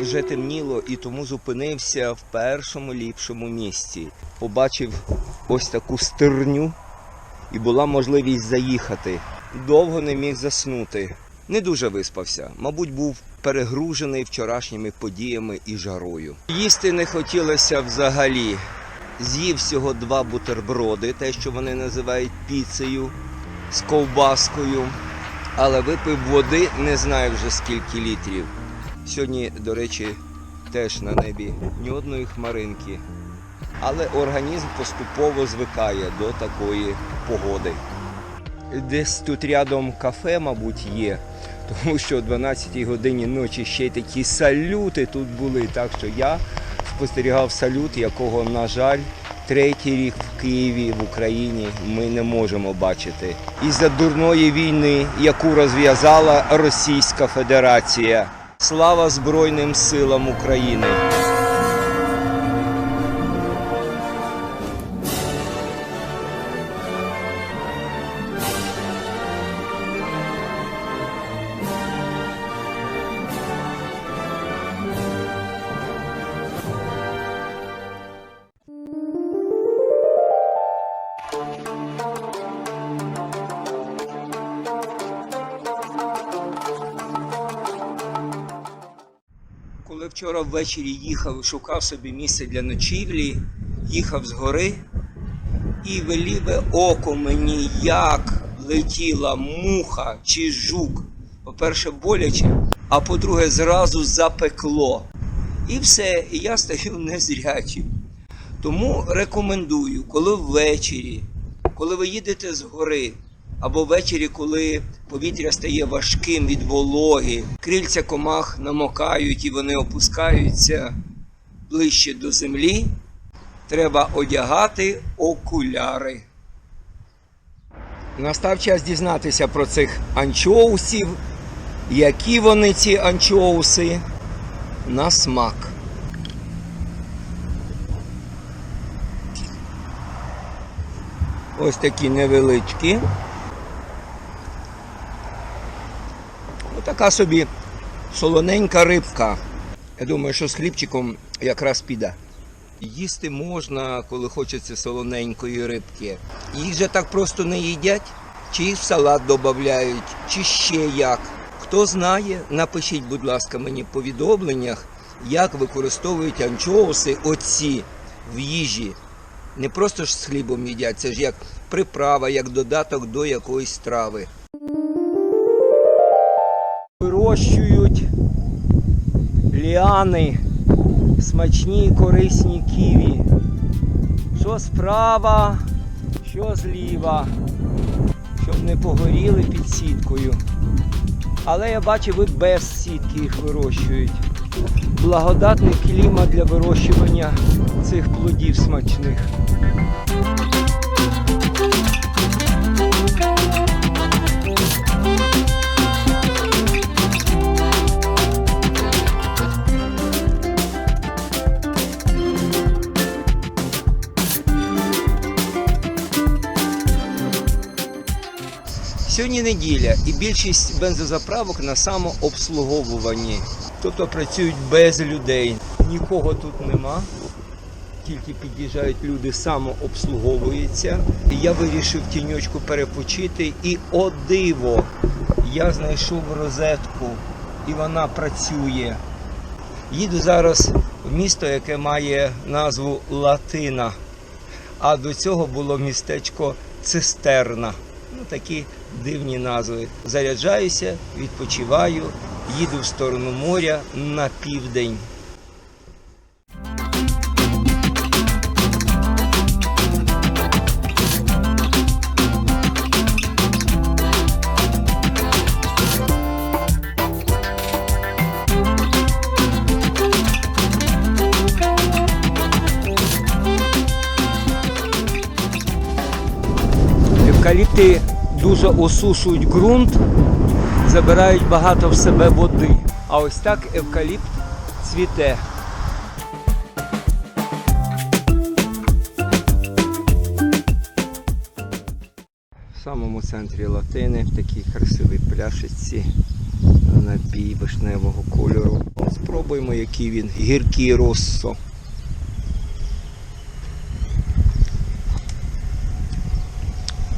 Вже темніло і тому зупинився в першому ліпшому місці. Побачив ось таку стерню і була можливість заїхати. Довго не міг заснути. Не дуже виспався. Мабуть, був перегружений вчорашніми подіями і жарою. Їсти не хотілося взагалі. З'їв всього два бутерброди, те, що вони називають піцею з ковбаскою. Але випив води не знаю вже скільки літрів. Сьогодні, до речі, теж на небі ні одної хмаринки. Але організм поступово звикає до такої погоди. Десь тут рядом кафе, мабуть, є, тому що о 12 годині ночі ще й такі салюти тут були. Так що я спостерігав салют, якого, на жаль, третій рік в Києві, в Україні ми не можемо бачити. Із-за дурної війни, яку розв'язала Російська Федерація. Слава Збройним силам України! Вчора ввечері їхав, шукав собі місце для ночівлі, їхав з гори, і веліве око мені як летіла муха чи жук. По-перше, боляче, а по-друге, зразу запекло. І все, і я стаю незрячим. Тому рекомендую, коли ввечері, коли ви їдете з гори, або ввечері, коли повітря стає важким від вологи, крильця комах намокають і вони опускаються ближче до землі, треба одягати окуляри. Настав час дізнатися про цих анчоусів, які вони ці анчоуси на смак. Ось такі невеличкі. Така собі солоненька рибка. Я думаю, що з хлібчиком якраз піде. Їсти можна, коли хочеться солоненької рибки. Їх же так просто не їдять, чи їх в салат додають, чи ще як. Хто знає, напишіть, будь ласка, мені в повідомленнях, як використовують анчоуси оці в їжі. Не просто ж з хлібом їдять, це ж як приправа, як додаток до якоїсь страви. Вирощують ліани, смачні і корисні ківі. Що справа, що зліва, щоб не погоріли під сіткою. Але я бачив, і без сітки їх вирощують. Благодатний клімат для вирощування цих плодів смачних. Сьогодні неділя і більшість бензозаправок на самообслуговуванні. Тобто працюють без людей. Нікого тут нема. Тільки під'їжджають люди, самообслуговуються. Я вирішив тіньочку перепочити. І о диво! Я знайшов розетку і вона працює. Їду зараз в місто, яке має назву Латина. А до цього було містечко Цистерна. Ну, такі дивні назви. Заряджаюся, відпочиваю, їду в сторону моря на південь. Евкаліпти дуже осушують ґрунт, забирають багато в себе води. А ось так евкаліпт цвіте. В самому центрі латини в такій красивій пляшиці напій вишневого кольору. Спробуємо, який він гіркий росо.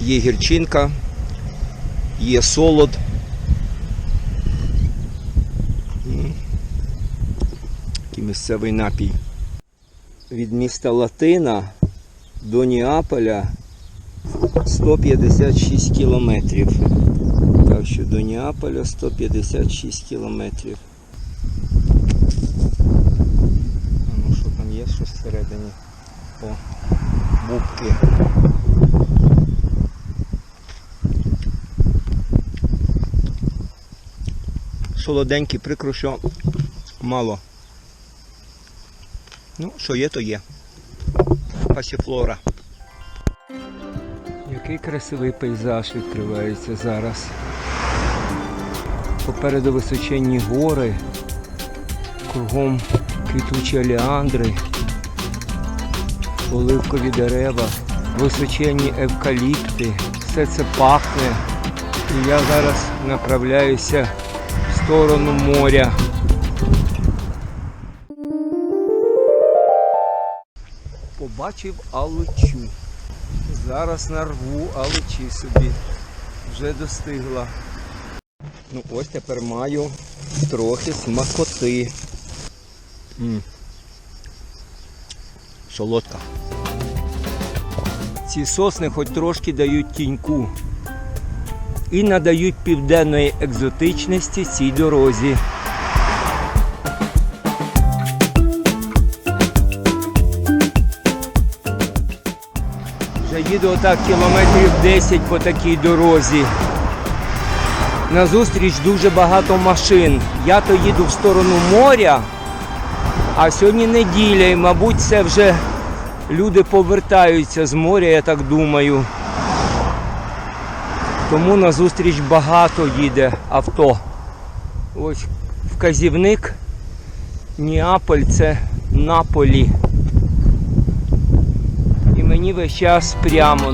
Є гірчинка, є солод. Такий місцевий напій. Від міста Латина до Неаполя 156 кілометрів. Так що до Неаполя 156 кілометрів. Ну що там є щось всередині? О, бубки. Солоденький, прикро, що мало. Ну, що є, то є. Пасіфлора. Який красивий пейзаж відкривається зараз. Попереду височенні гори, кругом квітучі олеандри, оливкові дерева, височенні евкаліпти. Все це пахне. І я зараз направляюся сторону моря. Побачив алучу. Зараз нарву алучі собі. Вже достигла. Ну ось тепер маю трохи смакоти. М. Солодка. Ці сосни хоч трошки дають тіньку і надають південної екзотичності цій дорозі. Вже їду отак кілометрів 10 по такій дорозі. Назустріч дуже багато машин. Я то їду в сторону моря, а сьогодні неділя і, мабуть, це вже люди повертаються з моря, я так думаю. Тому назустріч багато їде авто. Ось вказівник Неаполь це Наполі. І мені весь час прямо.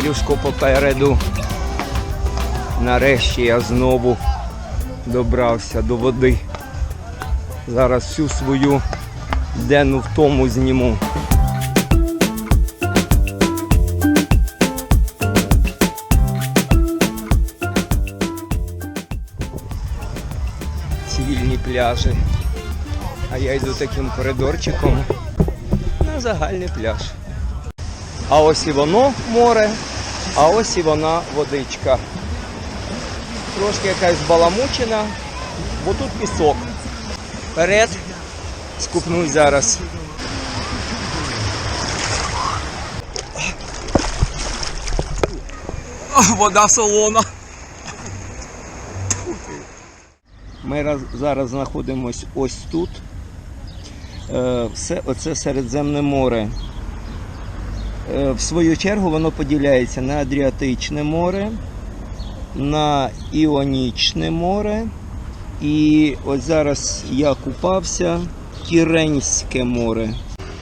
Морюшко попереду. Нарешті я знову добрався до води. Зараз всю свою денну втому зніму. Цивільні пляжі. А я йду таким коридорчиком на загальний пляж. А ось і воно море, а ось і вона водичка. Трошки якась баламучена, бо тут пісок. Вперед, скупнусь зараз. Вода солона. Ми зараз знаходимось ось тут. Е, Все оце Середземне море. Е, В свою чергу воно поділяється на Адріатичне море, на Іонічне море. І ось зараз я купався в Тіренське море.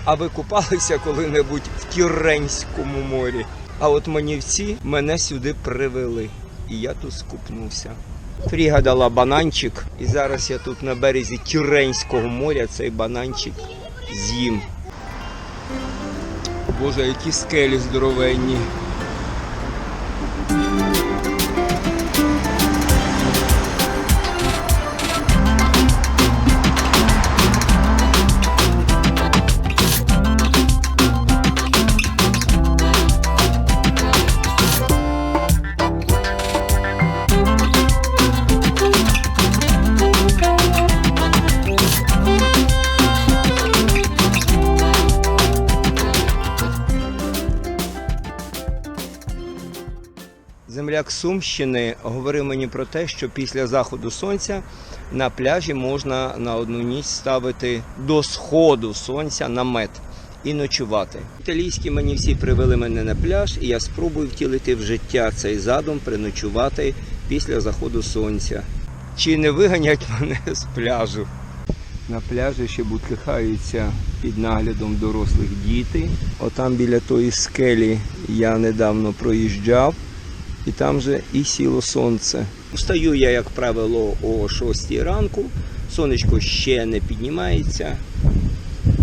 А ви купалися коли-небудь в Тіренському морі? А от манівці мене сюди привели. І я тут скупнувся. Фріга дала бананчик, і зараз я тут на березі Тюренського моря цей бананчик з'їм. Боже, які скелі здоровенні. Земляк Сумщини говорив мені про те, що після заходу сонця на пляжі можна на одну ніч ставити до сходу сонця намет і ночувати. Італійські мені всі привели мене на пляж, і я спробую втілити в життя цей задум приночувати після заходу сонця. Чи не виганять мене з пляжу? На пляжі ще бутлихаються під наглядом дорослих діти. Отам біля тої скелі я недавно проїжджав, і там же і сіло сонце. Встаю я, як правило, о 6 ранку. Сонечко ще не піднімається.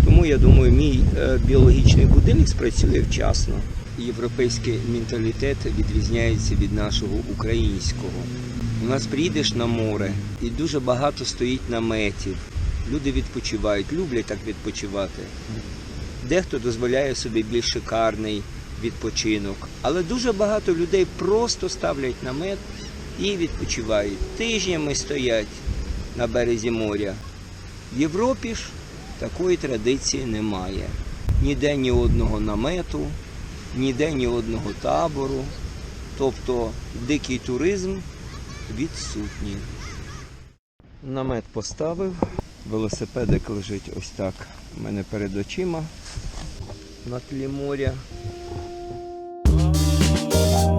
Тому я думаю, мій е, біологічний будильник спрацює вчасно. Європейський менталітет відрізняється від нашого українського. У нас приїдеш на море і дуже багато стоїть наметів. Люди відпочивають, люблять так відпочивати. Дехто дозволяє собі більш шикарний відпочинок. Але дуже багато людей просто ставлять намет і відпочивають. Тижнями стоять на березі моря. В Європі ж такої традиції немає. Ніде ні одного намету, ніде ні одного табору. Тобто дикий туризм відсутній. Намет поставив, велосипедик лежить ось так у мене перед очима на тлі моря. you